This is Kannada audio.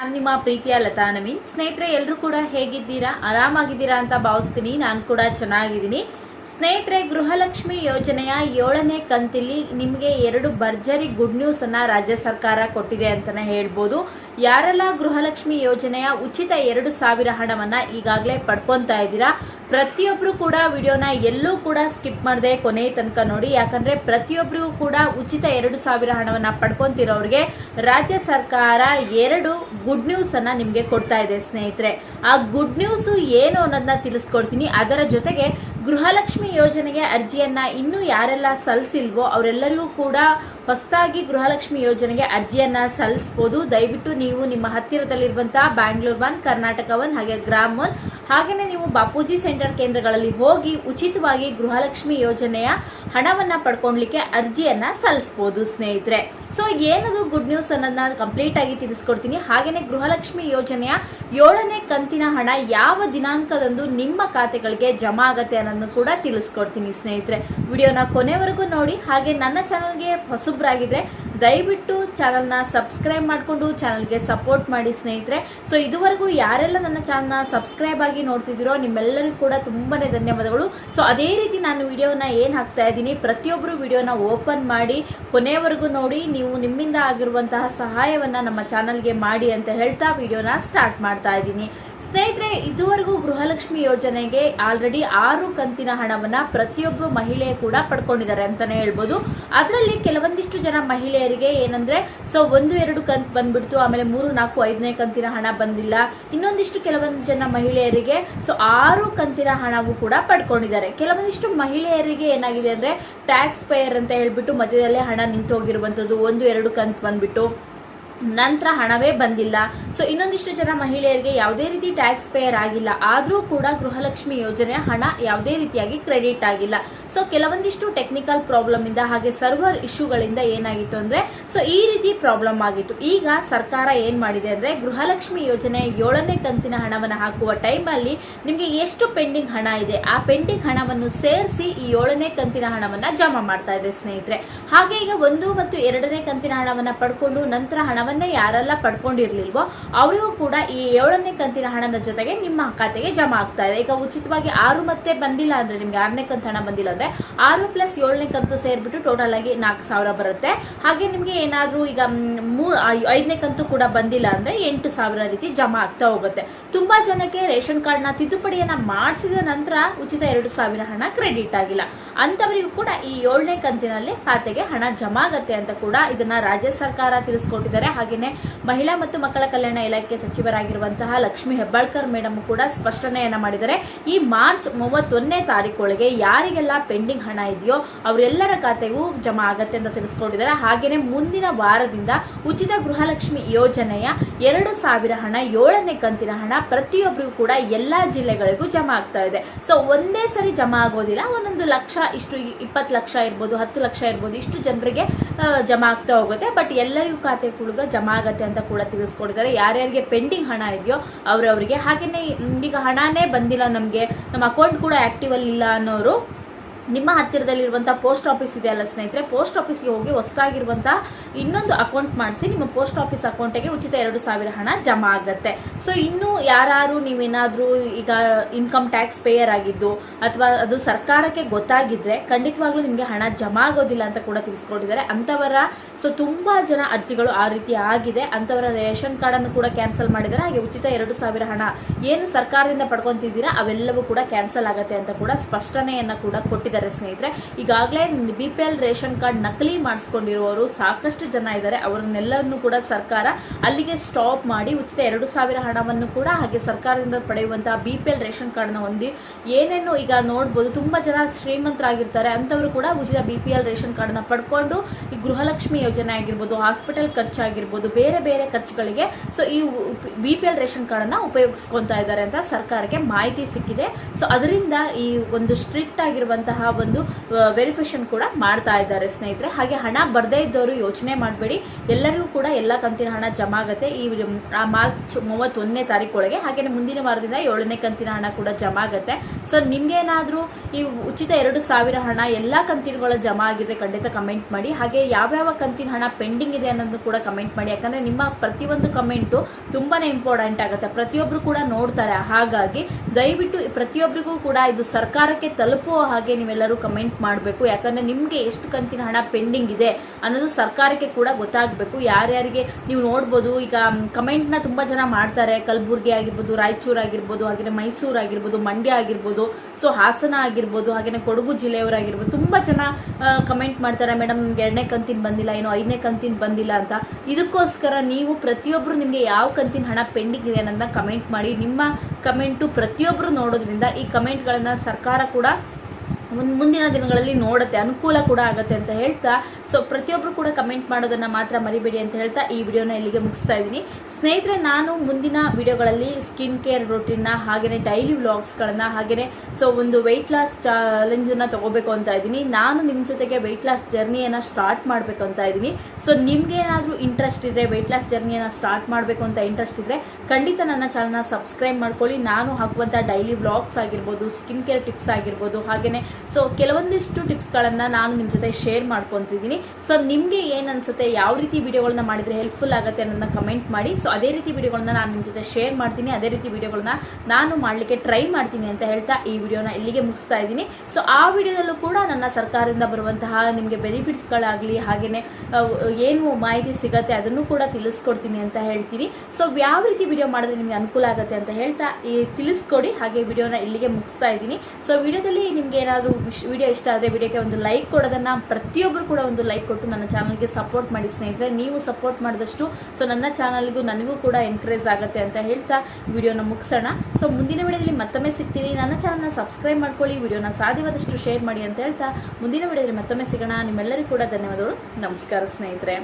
ನಾನು ನಿಮ್ಮ ಪ್ರೀತಿಯ ಲತಾ ನವೀನ್. ಸ್ನೇಹಿತರೆ ಎಲ್ಲರೂ ಕೂಡ ಹೇಗಿದ್ದೀರಾ? ಆರಾಮಾಗಿದ್ದೀರಾ ಅಂತ ಭಾವಿಸ್ತೀನಿ. ನಾನು ಕೂಡ ಚೆನ್ನಾಗಿದ್ದೀನಿ. ಸ್ನೇಹಿತರೆ, ಗೃಹಲಕ್ಷ್ಮಿ ಯೋಜನೆಯ ಏಳನೇ ಕಂತಿಲಿ ನಿಮಗೆ ಎರಡು ಭರ್ಜರಿ ಗುಡ್ ನ್ಯೂಸ್ ಅನ್ನ ರಾಜ್ಯ ಸರ್ಕಾರ ಕೊಟ್ಟಿದೆ ಅಂತಾನೆ ಹೇಳ್ಬೋದು. ಯಾರೆಲ್ಲ ಗೃಹಲಕ್ಷ್ಮಿ ಯೋಜನೆಯ ಉಚಿತ ಎರಡು ಸಾವಿರ ಹಣವನ್ನ ಈಗಾಗಲೇ ಪಡ್ಕೊಂತಾ ಇದ್ದೀರಾ? ಪ್ರತಿಯೊಬ್ರು ಕೂಡ ವಿಡಿಯೋನ ಎಲ್ಲೂ ಕೂಡ ಸ್ಕಿಪ್ ಮಾಡದೆ ಕೊನೆ ತನಕ ನೋಡಿ. ಯಾಕಂದ್ರೆ ಪ್ರತಿಯೊಬ್ಬರಿಗೂ ಕೂಡ ಉಚಿತ ಎರಡು ಸಾವಿರ ಹಣವನ್ನ ಪಡ್ಕೊಂತಿರೋರಿಗೆ ರಾಜ್ಯ ಸರ್ಕಾರ ಎರಡು ಗುಡ್ ನ್ಯೂಸ್ ಅನ್ನ ನಿಮ್ಗೆ ಕೊಡ್ತಾ ಇದೆ ಸ್ನೇಹಿತರೆ. ಆ ಗುಡ್ ನ್ಯೂಸ್ ಏನು ಅನ್ನೋದನ್ನ ತಿಳಿಸ್ಕೊಡ್ತೀನಿ. ಅದರ ಜೊತೆಗೆ ಗೃಹಲಕ್ಷ್ಮಿ ಯೋಜನೆಗೆ ಅರ್ಜಿಯನ್ನ ಇನ್ನೂ ಯಾರೆಲ್ಲ ಸಲ್ಲಿಸಿಲ್ವೋ ಅವರೆಲ್ಲರಿಗೂ ಕೂಡ ಹೊಸದಾಗಿ ಗೃಹಲಕ್ಷ್ಮಿ ಯೋಜನೆಗೆ ಅರ್ಜಿಯನ್ನ ಸಲ್ಲಿಸಬಹುದು ದಯವಿಟ್ಟು ನೀವು ನಿಮ್ಮ ಹತ್ತಿರದಲ್ಲಿರುವಂತಹ ಬ್ಯಾಂಗ್ಳೂರ್ ಒನ್ ಕರ್ನಾಟಕ ಒನ್ ಹಾಗೆ ಗ್ರಾಮ್ ಒನ್ ಹಾಗೇನೆ ನೀವು ಬಾಪೂಜಿ ಸೆಂಟರ್ ಕೇಂದ್ರಗಳಲ್ಲಿ ಹೋಗಿ ಉಚಿತವಾಗಿ ಗೃಹಲಕ್ಷ್ಮಿ ಯೋಜನೆಯ ಹಣವನ್ನ ಪಡ್ಕೊಳ್ಲಿಕ್ಕೆ ಅರ್ಜಿಯನ್ನ ಸಲ್ಲಿಸಬಹುದು ಸ್ನೇಹಿತರೆ. ಸೊ ಏನದು ಗುಡ್ ನ್ಯೂಸ್ ಅನ್ನೋದನ್ನ ಕಂಪ್ಲೀಟ್ ಆಗಿ ತಿಳಿಸ್ಕೊಡ್ತೀನಿ. ಹಾಗೇನೆ ಗೃಹಲಕ್ಷ್ಮಿ ಯೋಜನೆಯ ಏಳನೇ ಕಂತಿನ ಹಣ ಯಾವ ದಿನಾಂಕದಂದು ನಿಮ್ಮ ಖಾತೆಗಳಿಗೆ ಜಮಾ ಆಗತ್ತೆ ಅನ್ನೋದನ್ನು ಕೂಡ ತಿಳಿಸ್ಕೊಡ್ತೀನಿ, ಸ್ನೇಹಿತರೆ. ವಿಡಿಯೋನ ಕೊನೆವರೆಗೂ ನೋಡಿ. ಹಾಗೆ ನನ್ನ ಚಾನಲ್ಗೆ ಹೊಸಬ್ರಾಗಿದ್ರೆ ದಯವಿಟ್ಟು ಚಾನಲ್ನ ಸಬ್ಸ್ಕ್ರೈಬ್ ಮಾಡಿಕೊಂಡು ಚಾನಲ್ಗೆ ಸಪೋರ್ಟ್ ಮಾಡಿ, ಸ್ನೇಹಿತರೆ. ಸೊ ಇದುವರೆಗೂ ಯಾರೆಲ್ಲ ನನ್ನ ಚಾನಲ್ನ ಸಬ್ಸ್ಕ್ರೈಬ್ ಆಗಿ ನೋಡ್ತಿದ್ದೀರೋ ನಿಮ್ಮೆಲ್ಲರಿಗೂ ಕೂಡ ತುಂಬಾನೇ ಧನ್ಯವಾದಗಳು. ಸೊ ಅದೇ ರೀತಿ ನಾನು ವಿಡಿಯೋನ ಏನ್ ಹಾಕ್ತಾ ಪ್ರತಿಯೊಬ್ಬರು ವಿಡಿಯೋನ ಓಪನ್ ಮಾಡಿ ಕೊನೆಯವರೆಗೂ ನೋಡಿ, ನೀವು ನಿಮ್ಮಿಂದ ಆಗಿರುವಂತಹ ಸಹಾಯವನ್ನು ನಮ್ಮ ಚಾನಲ್ಗೆ ಮಾಡಿ ಅಂತ ಹೇಳ್ತಾ ವಿಡಿಯೋನ ಸ್ಟಾರ್ಟ್ ಮಾಡ್ತಾ ಇದ್ದೀನಿ. ಸ್ನೇಹಿತರೆ, ಇದುವರೆಗೂ ಗೃಹಲಕ್ಷ್ಮಿ ಯೋಜನೆಗೆ ಆಲ್ರೆಡಿ ಆರು ಕಂತಿನ ಹಣವನ್ನ ಪ್ರತಿಯೊಬ್ಬ ಮಹಿಳೆ ಕೂಡ ಪಡ್ಕೊಂಡಿದ್ದಾರೆ ಅಂತಾನೆ ಹೇಳ್ಬೋದು. ಅದರಲ್ಲಿ ಕೆಲವೊಂದಿಷ್ಟು ಜನ ಮಹಿಳೆಯರಿಗೆ ಏನಂದ್ರೆ, ಸೊ ಒಂದು, ಎರಡು ಕಂತ್ ಬಂದ್ಬಿಡ್ತು, ಆಮೇಲೆ ಮೂರು, ನಾಲ್ಕು, ಐದನೇ ಕಂತಿನ ಹಣ ಬಂದಿಲ್ಲ. ಇನ್ನೊಂದಿಷ್ಟು ಕೆಲವೊಂದು ಜನ ಮಹಿಳೆಯರಿಗೆ, ಸೊ ಆರು ಕಂತಿನ ಹಣವು ಕೂಡ ಪಡ್ಕೊಂಡಿದ್ದಾರೆ. ಕೆಲವೊಂದಿಷ್ಟು ಮಹಿಳೆಯರಿಗೆ ಏನಾಗಿದೆ ಅಂದ್ರೆ ಟ್ಯಾಕ್ಸ್ ಪೇಯರ್ ಅಂತ ಹೇಳ್ಬಿಟ್ಟು ಮಧ್ಯದಲ್ಲೇ ಹಣ ನಿಂತು ಹೋಗಿರುವಂತದ್ದು ಒಂದು, ಎರಡು ಕಂತ್ ಬಂದ್ಬಿಟ್ಟು. ನಂತರ ಹಣವೇ ಬಂದಿಲ್ಲ. ಸೊ ಇನ್ನೊಂದಿಷ್ಟು ಜನ ಮಹಿಳೆಯರಿಗೆ ಯಾವುದೇ ರೀತಿ ಟ್ಯಾಕ್ಸ್ ಪೇಯರ್ ಆಗಿಲ್ಲ. ಆದರೂ ಕೂಡ ಗೃಹಲಕ್ಷ್ಮಿ ಯೋಜನೆಯ ಹಣ ಯಾವುದೇ ರೀತಿಯಾಗಿ ಕ್ರೆಡಿಟ್ ಆಗಿಲ್ಲ. ಸೊ ಕೆಲವೊಂದಿಷ್ಟು ಟೆಕ್ನಿಕಲ್ ಪ್ರಾಬ್ಲಮ್ ಇಂದ ಹಾಗೆ ಸರ್ವರ್ ಇಶ್ಯೂಗಳಿಂದ ಏನಾಗಿತ್ತು ಅಂದ್ರೆ ಸೊ ಈ ರೀತಿ ಪ್ರಾಬ್ಲಮ್ ಆಗಿತ್ತು. ಈಗ ಸರ್ಕಾರ ಏನ್ ಮಾಡಿದೆ ಅಂದ್ರೆ, ಗೃಹಲಕ್ಷ್ಮಿ ಯೋಜನೆ ಏಳನೇ ಕಂತಿನ ಹಣವನ್ನು ಹಾಕುವ ಟೈಮ್ ಅಲ್ಲಿ ನಿಮಗೆ ಎಷ್ಟು ಪೆಂಡಿಂಗ್ ಹಣ ಇದೆ, ಆ ಪೆಂಡಿಂಗ್ ಹಣವನ್ನು ಸೇರಿಸಿ ಈ ಏಳನೇ ಕಂತಿನ ಹಣವನ್ನ ಜಮಾ ಮಾಡ್ತಾ ಇದೆ ಸ್ನೇಹಿತರೆ. ಹಾಗೆ ಈಗ ಒಂದು ಮತ್ತು ಎರಡನೇ ಕಂತಿನ ಹಣವನ್ನ ಪಡ್ಕೊಂಡು ನಂತರ ಹಣವನ್ನ ಯಾರೆಲ್ಲ ಪಡ್ಕೊಂಡಿರ್ಲಿಲ್ವೋ ಅವರಿಗೂ ಕೂಡ ಈ ಏಳನೇ ಕಂತಿನ ಹಣದ ಜೊತೆಗೆ ನಿಮ್ಮ ಖಾತೆಗೆ ಜಮಾ ಆಗ್ತಾ ಇದೆ. ಈಗ ಉಚಿತವಾಗಿ ಆರು ಮತ್ತೆ ಬಂದಿಲ್ಲ ಅಂದ್ರೆ ನಿಮ್ಗೆ ಆರನೇ ಕಂತು ಹಣ ಬಂದಿಲ್ಲ ಅಂದ್ರೆ ಆರು ಪ್ಲಸ್ ಏಳನೇ ಕಂತು ಸೇರ್ಬಿಟ್ಟು ಟೋಟಲ್ ಆಗಿ ನಾಲ್ಕು ಸಾವಿರ ಬರುತ್ತೆ. ಹಾಗೆ ನಿಮ್ಗೆ ಏನಾದ್ರೂ ಈಗ ಮೂರ್ ಐದನೇ ಕಂತು ಕೂಡ ಬಂದಿಲ್ಲ ಅಂದ್ರೆ ಎಂಟು ಸಾವಿರ ರೀತಿ ಜಮಾ ಆಗ್ತಾ ಹೋಗುತ್ತೆ. ತುಂಬಾ ಜನಕ್ಕೆ ರೇಷನ್ ಕಾರ್ಡ್ನ ತಿದ್ದುಪಡಿಯನ್ನ ಮಾಡಿಸಿದ ನಂತರ ಉಚಿತ ಎರಡು ಸಾವಿರ ಹಣ ಕ್ರೆಡಿಟ್ ಆಗಿಲ್ಲ. ಅಂತವರಿಗೂ ಕೂಡ ಈ ಏಳನೇ ಕಂತಿನಲ್ಲಿ ಖಾತೆಗೆ ಹಣ ಜಮಾ ಆಗತ್ತೆ ಅಂತ ಕೂಡ ಇದನ್ನ ರಾಜ್ಯ ಸರ್ಕಾರ ತಿಳಿಸ್ಕೊಟ್ಟಿದ್ದಾರೆ. ಹಾಗೇನೆ ಮಹಿಳಾ ಮತ್ತು ಮಕ್ಕಳ ಕಲ್ಯಾಣ ಇಲಾಖೆ ಸಚಿವರಾಗಿರುವಂತಹ ಲಕ್ಷ್ಮಿ ಹೆಬ್ಬಾಳ್ಕರ್ ಮೇಡಮ್ ಕೂಡ ಸ್ಪಷ್ಟನೆಯನ್ನ ಮಾಡಿದ್ದಾರೆ. ಈ ಮಾರ್ಚ್ ಮೂವತ್ತೊಂದನೇ ತಾರೀಕೊಳಗೆ ಯಾರಿಗೆಲ್ಲ ಪೆಂಡಿಂಗ್ ಹಣ ಇದೆಯೋ ಅವರೆಲ್ಲರ ಖಾತೆಗೂ ಜಮಾ ಆಗತ್ತೆ ಅಂತ ತಿಳಿಸ್ಕೊಂಡಿದ್ದಾರೆ. ಹಾಗೆಯೇ ಮುಂದಿನ ವಾರದಿಂದ ಉಚಿತ ಗೃಹಲಕ್ಷ್ಮಿ ಯೋಜನೆಯ ಎರಡು ಸಾವಿರ ಹಣ, ಏಳನೇ ಕಂತಿನ ಹಣ ಪ್ರತಿಯೊಬ್ಬರಿಗೂ ಕೂಡ ಎಲ್ಲಾ ಜಿಲ್ಲೆಗಳಿಗೂ ಜಮಾ ಆಗ್ತಾ ಇದೆ. ಸೊ ಒಂದೇ ಸರಿ ಜಮಾ ಆಗೋದಿಲ್ಲ, ಒಂದೊಂದು ಲಕ್ಷ, ಇಷ್ಟು ಇಪ್ಪತ್ತು ಲಕ್ಷ ಇರ್ಬೋದು, ಹತ್ತು ಲಕ್ಷ ಇರ್ಬೋದು, ಇಷ್ಟು ಜನರಿಗೆ ಜಮಾ ಆಗ್ತಾ ಹೋಗುತ್ತೆ. ಬಟ್ ಎಲ್ಲರಿಗೂ ಖಾತೆ ಕೂಡ ಜಮಾ ಆಗತ್ತೆ ಅಂತ ಕೂಡ ತಿಳಿಸ್ಕೊಡಿದ್ದಾರೆ. ಯಾರ್ಯಾರಿಗೆ ಪೆಂಡಿಂಗ್ ಹಣ ಇದೆಯೋ ಅವರವರಿಗೆ ಹಾಗೇನೆ ಮ್, ಈಗ ಹಣನೇ ಬಂದಿಲ್ಲ ನಮಗೆ. ನಮ್ಮ ಅಕೌಂಟ್ ಕೂಡ ಆಕ್ಟಿವ್ ಅಲ್ಲಿ ಇಲ್ಲ ಅನ್ನೋರು ನಿಮ್ಮ ಹತ್ತಿರದಲ್ಲಿರುವಂಥ ಪೋಸ್ಟ್ ಆಫೀಸ್ ಇದೆ ಅಲ್ಲ ಸ್ನೇಹಿತರೆ ಪೋಸ್ಟ್ ಆಫೀಸ್ಗೆ ಹೋಗಿ ಹೊಸದಾಗಿರುವಂತಹ ಇನ್ನೊಂದು ಅಕೌಂಟ್ ಮಾಡಿಸಿ, ನಿಮ್ಮ ಪೋಸ್ಟ್ ಆಫೀಸ್ ಅಕೌಂಟಿಗೆ ಉಚಿತ ಎರಡು ಸಾವಿರ ಹಣ ಜಮಾ ಆಗುತ್ತೆ. ಸೊ ಇನ್ನು ಯಾರು ನೀವೇನಾದರೂ ಈಗ ಇನ್ಕಮ್ ಟ್ಯಾಕ್ಸ್ ಪೇಯರ್ ಆಗಿದ್ದು, ಅಥವಾ ಅದು ಸರ್ಕಾರಕ್ಕೆ ಗೊತ್ತಾಗಿದ್ರೆ ಖಂಡಿತವಾಗ್ಲೂ ನಿಮಗೆ ಹಣ ಜಮಾ ಆಗೋದಿಲ್ಲ ಅಂತ ಕೂಡ ತಿಳಿಸ್ಕೊಂಡಿದ್ದಾರೆ ಅಂತವರ ಸೊ ತುಂಬಾ ಜನ ಅರ್ಜಿಗಳು ಆ ರೀತಿ ಆಗಿದೆ. ಅಂತವರ ರೇಷನ್ ಕಾರ್ಡ್ ಅನ್ನು ಕೂಡ ಕ್ಯಾನ್ಸಲ್ ಮಾಡಿದ್ದಾರೆ. ಹಾಗೆ ಉಚಿತ ಎರಡು ಸಾವಿರ ಹಣ ಏನು ಸರ್ಕಾರದಿಂದ ಪಡ್ಕೊಂತಿದ್ದೀರಾ, ಅವೆಲ್ಲವೂ ಕೂಡ ಕ್ಯಾನ್ಸಲ್ ಆಗುತ್ತೆ ಅಂತ ಕೂಡ ಸ್ಪಷ್ಟನೆಯನ್ನ ಕೂಡ ಕೊಟ್ಟಿದ್ದಾರೆ. ಸ್ನೇಹಿತರೆ. ಈಗಾಗಲೇ B P L ration card ನಕಲಿ ಮಾಡಿಸ್ಕೊಂಡಿರುವವರು ಸಾಕಷ್ಟು ಜನ ಇದ್ದಾರೆ. ಅವರನ್ನೆಲ್ಲರನ್ನು ಕೂಡ ಸರ್ಕಾರ ಅಲ್ಲಿಗೆ ಸ್ಟಾಪ್ ಮಾಡಿ ಉಚಿತ ಎರಡು ಸಾವಿರ ಹಣವನ್ನು ಕೂಡ ಹಾಗೆ ಸರ್ಕಾರದಿಂದ ಪಡೆಯುವಂತಹ ಬಿ ಪಿ ಎಲ್ ರೇಷನ್ ಕಾರ್ಡ್ನ ಹೊಂದಿ ಏನೇನು ಈಗ ನೋಡ್ಬೋದು. ತುಂಬಾ ಜನ ಶ್ರೀಮಂತರಾಗಿರ್ತಾರೆ. ಅಂತವರು ಕೂಡ ಉಚಿತ ಬಿ ಪಿ ಎಲ್ ರೇಷನ್ ಕಾರ್ಡ್ನ ಪಡ್ಕೊಂಡು ಈ ಗೃಹಲಕ್ಷ್ಮಿ ಯೋಜನೆ ಆಗಿರ್ಬೋದು, ಹಾಸ್ಪಿಟಲ್ ಖರ್ಚಾಗಿರ್ಬೋದು, ಬೇರೆ ಬೇರೆ ಖರ್ಚುಗಳಿಗೆ ಸೊ ಈ ಬಿ ಪಿ ಎಲ್ ರೇಷನ್ ಕಾರ್ಡ್ನ ಉಪಯೋಗಿಸ್ಕೊಂತಾ ಇದ್ದಾರೆ ಅಂತ ಸರ್ಕಾರಕ್ಕೆ ಮಾಹಿತಿ ಸಿಕ್ಕಿದೆ. ಸೊ ಅದರಿಂದ ಈ ಒಂದು ಸ್ಟ್ರಿಕ್ಟ್ ಆಗಿರುವಂತಹ ಒಂದು ವೆರಿಫಿಕೇಶನ್ ಕೂಡ ಮಾಡ್ತಾ ಇದ್ದಾರೆ ಸ್ನೇಹಿತರೆ. ಹಾಗೆ ಹಣ ಬರದೇ ಇದ್ದವರು ಯೋಚನೆ ಮಾಡಬೇಡಿ. ಎಲ್ಲರಿಗೂ ಕೂಡ ಎಲ್ಲ ಕಂತಿನ ಹಣ ಜಮಾ ಆಗುತ್ತೆ. ಈ ಆ ಮಾರ್ಚ್ ಮೂವತ್ತೊಂದನೇ ತಾರೀಕೊಳಗೆ ಹಾಗೆ ಮುಂದಿನ ವಾರದಿಂದ ಏಳನೇ ಕಂತಿನ ಹಣ ಕೂಡ ಜಮಾ ಆಗುತ್ತೆ. ಸೊ ನಿಮ್ಗೇನಾದ್ರೂ ಈ ಉಚಿತ ಎರಡು ಸಾವಿರ ಹಣ ಎಲ್ಲಾ ಕಂತಿನಗಳ ಜಮಾ ಆಗಿದೆ ಖಂಡಿತ ಕಮೆಂಟ್ ಮಾಡಿ. ಹಾಗೆ ಯಾವ್ಯಾವ ಕಂತಿನ ಹಣ ಪೆಂಡಿಂಗ್ ಇದೆ ಅನ್ನೋದು ಕೂಡ ಕಮೆಂಟ್ ಮಾಡಿ. ಯಾಕಂದ್ರೆ ನಿಮ್ಮ ಪ್ರತಿಯೊಂದು ಕಮೆಂಟು ತುಂಬಾನೇ ಇಂಪಾರ್ಟೆಂಟ್ ಆಗುತ್ತೆ. ಪ್ರತಿಯೊಬ್ರು ಕೂಡ ನೋಡ್ತಾರೆ. ಹಾಗಾಗಿ ದಯವಿಟ್ಟು ಪ್ರತಿಯೊಬ್ಬರಿಗೂ ಕೂಡ ಇದು ಸರ್ಕಾರಕ್ಕೆ ತಲುಪುವ ಹಾಗೆ ನೀವೆಲ್ಲರೂ ಕಮೆಂಟ್ ಮಾಡಬೇಕು. ಯಾಕಂದ್ರೆ ನಿಮ್ಗೆ ಎಷ್ಟು ಕಂತಿನ ಹಣ ಪೆಂಡಿಂಗ್ ಇದೆ ಅನ್ನೋದು ಸರ್ಕಾರಕ್ಕೆ ಕೂಡ ಗೊತ್ತಾಗಬೇಕು. ಯಾರ್ಯಾರಿಗೆ ನೀವು ನೋಡ್ಬೋದು, ಈಗ ಕಮೆಂಟ್ನ ತುಂಬಾ ಜನ ಮಾಡ್ತಾರೆ. ಕಲಬುರ್ಗಿ ಆಗಿರ್ಬೋದು, ರಾಯಚೂರು ಆಗಿರ್ಬೋದು ಹಾಗೆ ಮೈಸೂರು ಆಗಿರ್ಬೋದು, ಮಂಡ್ಯ ಆಗಿರ್ಬೋದು. ಸೊ ಹಾಸನ ಆಗಿರ್ಬೋದು ಹಾಗೆ ಕೊಡಗು ಜಿಲ್ಲೆಯವರಾಗಿರ್ಬೋದು, ತುಂಬಾ ಜನ ಕಮೆಂಟ್ ಮಾಡ್ತಾರೆ ಮೇಡಮ್ ಎರಡನೇ ಕಂತಿನ ಬಂದಿಲ್ಲ ಏನೋ ಐದನೇ ಕಂತಿನ ಬಂದಿಲ್ಲ ಅಂತ. ಇದಕ್ಕೋಸ್ಕರ ನೀವು ಪ್ರತಿಯೊಬ್ರು ನಿಮ್ಗೆ ಯಾವ ಕಂತಿನ ಹಣ ಪೆಂಡಿಂಗ್ ಇದೆ ಅನ್ನೋದನ್ನ ಕಮೆಂಟ್ ಮಾಡಿ. ನಿಮ್ಮ ಕಮೆಂಟು ಪ್ರತಿಯೊಬ್ರು ನೋಡೋದ್ರಿಂದ ಈ ಕಮೆಂಟ್ಗಳನ್ನ ಸರ್ಕಾರ ಕೂಡ ಮುಂದಿನ ದಿನಗಳಲ್ಲಿ ನೋಡುತ್ತೆ, ಅನುಕೂಲ ಕೂಡ ಆಗುತ್ತೆ ಅಂತ ಹೇಳ್ತಾ ಸೊ ಪ್ರತಿಯೊಬ್ಬರು ಕೂಡ ಕಮೆಂಟ್ ಮಾಡೋದನ್ನ ಮಾತ್ರ ಮರಿಬೇಡಿ ಅಂತ ಹೇಳ್ತಾ ಈ ವಿಡಿಯೋನ ಇಲ್ಲಿಗೆ ಮುಗಿಸ್ತಾ ಇದ್ದೀನಿ. ಸ್ನೇಹಿತರೆ, ನಾನು ಮುಂದಿನ ವಿಡಿಯೋಗಳಲ್ಲಿ ಸ್ಕಿನ್ ಕೇರ್ನ ಹಾಗೇನೆ ಡೈಲಿ ವ್ಲಾಗ್ಸ್ಗಳನ್ನ ಹಾಗೇನೆ ಸೊ ಒಂದು ವೆಯ್ಟ್ ಲಾಸ್ ಚಾಲೆಂಜ್ ಅನ್ನ ತಗೋಬೇಕು ಅಂತ ಇದ್ದೀನಿ. ನಾನು ನಿಮ್ಮ ಜೊತೆಗೆ ವೆಯ್ಟ್ ಲಾಸ್ ಜರ್ನಿಯನ್ನ ಸ್ಟಾರ್ಟ್ ಮಾಡಬೇಕು ಅಂತ ಇದ್ದೀನಿ. ಸೊ ನಿಮ್ಗೆ ಏನಾದರೂ ಇಂಟ್ರೆಸ್ಟ್ ಇದ್ರೆ ವೆಯ್ಟ್ ಲಾಸ್ ಜರ್ನಿಯನ್ನ ಸ್ಟಾರ್ಟ್ ಮಾಡಬೇಕು ಅಂತ ಇಂಟ್ರೆಸ್ಟ್ ಇದ್ರೆ, ಖಂಡಿತ ನನ್ನ ಚಾನಲ್ನ ಸಬ್ಸ್ಕ್ರೈಬ್ ಮಾಡ್ಕೊಳ್ಳಿ. ನಾನು ಹಾಕುವಂತ ಡೈಲಿ ವ್ಲಾಗ್ಸ್ ಆಗಿರ್ಬೋದು ಸ್ಕಿನ್ ಕೇರ್ ಟಿಪ್ಸ್ ಆಗಿರ್ಬೋದು, ಹಾಗೇನೆ. ಸೊ ಕೆಲವೊಂದಿಷ್ಟು ಟಿಪ್ಸ್ಗಳನ್ನ ನಾನು ನಿಮ್ಮ ಜೊತೆ ಶೇರ್ ಮಾಡ್ಕೊತಿದ್ದೀನಿ. ಸೊ ನಿಮಗೆ ಏನ್ ಅನ್ಸುತ್ತೆ? ಯಾವ ರೀತಿ ವಿಡಿಯೋಗಳನ್ನ ಮಾಡಿದ್ರೆ ಹೆಲ್ಪ್ಫುಲ್ ಆಗುತ್ತೆ ಅನ್ನೋದನ್ನ ಕಮೆಂಟ್ ಮಾಡಿ. ಸೊ ಅದೇ ರೀತಿ ವಿಡಿಯೋಗಳನ್ನ ನಾನು ನಿಮ್ಮ ಜೊತೆ ಶೇರ್ ಮಾಡ್ತೀನಿ. ಅದೇ ರೀತಿ ವಿಡಿಯೋಗಳನ್ನ ನಾನು ಮಾಡಲಿಕ್ಕೆ ಟ್ರೈ ಮಾಡ್ತೀನಿ ಅಂತ ಹೇಳ್ತಾ ಈ ವಿಡಿಯೋನ ಇಲ್ಲಿಗೆ ಮುಗಿಸ್ತಾ ಇದ್ದೀನಿ. ಸೊ ಆ ವಿಡಿಯೋದಲ್ಲೂ ಕೂಡ ನನ್ನ ಸರ್ಕಾರದಿಂದ ಬರುವಂತಹ ನಿಮಗೆ ಬೆನಿಫಿಟ್ಸ್ಗಳಾಗಲಿ ಹಾಗೇನೆ ಅಹ್, ಏನು ಮಾಹಿತಿ ಸಿಗತ್ತೆ ಅದನ್ನು ಕೂಡ ತಿಳಿಸ್ಕೊಡ್ತೀನಿ ಅಂತ ಹೇಳ್ತೀನಿ. ಸೊ ಯಾವ ರೀತಿ ವಿಡಿಯೋ ಮಾಡಿದ್ರೆ ನಿಮಗೆ ಅನುಕೂಲ ಆಗುತ್ತೆ ಅಂತ ಹೇಳ್ತಾ ಈ ತಿಳಿಸ್ಕೊಡಿ. ಹಾಗೆ ವಿಡಿಯೋನ ಇಲ್ಲಿಗೆ ಮುಗಿಸ್ತಾ ಇದ್ದೀನಿ. ಸೊ ವಿಡಿಯೋದಲ್ಲಿ ನಿಮ್ಗೆ ಏನಾದರೂ ವಿಡಿಯೋ ಇಷ್ಟ ಆದರೆ ವಿಡಿಯೋಕ್ಕೆ ಒಂದು ಲೈಕ್ ಕೊಡೋದನ್ನ ಪ್ರತಿಯೊಬ್ಬರು ಕೂಡ ಒಂದು ಲೈಕ್ ಕೊಟ್ಟು ನನ್ನ ಚಾನಲ್ಗೆ ಸಪೋರ್ಟ್ ಮಾಡಿ ಸ್ನೇಹಿತರೆ, ನೀವು ಸಪೋರ್ಟ್ ಮಾಡಿದಷ್ಟು ಸೊ ನನ್ನ ಚಾನಲ್ಗೂ ನನಗೂ ಕೂಡ ಎನ್ಕರೇಜ್ ಆಗುತ್ತೆ ಅಂತ ಹೇಳ್ತಾ ವಿಡಿಯೋನ ಮುಗಿಸೋಣ. ಸೊ ಮುಂದಿನ ವಿಡಿಯೋದಲ್ಲಿ ಮತ್ತೊಮ್ಮೆ ಸಿಗ್ತೀನಿ. ನನ್ನ ಚಾನಲ್ನ ಸಬ್ಸ್ಕ್ರೈಬ್ ಮಾಡ್ಕೊಳ್ಳಿ ವಿಡಿಯೋನ ಸಾಧ್ಯವಾದಷ್ಟು ಶೇರ್ ಮಾಡಿ ಅಂತ ಹೇಳ್ತಾ ಮುಂದಿನ ವಿಡಿಯೋದಲ್ಲಿ ಮತ್ತೊಮ್ಮೆ ಸಿಗೋಣ. ನಿಮ್ಮೆಲ್ಲರಿಗೂ ಕೂಡ ಧನ್ಯವಾದಗಳು. ನಮಸ್ಕಾರ ಸ್ನೇಹಿತರೆ.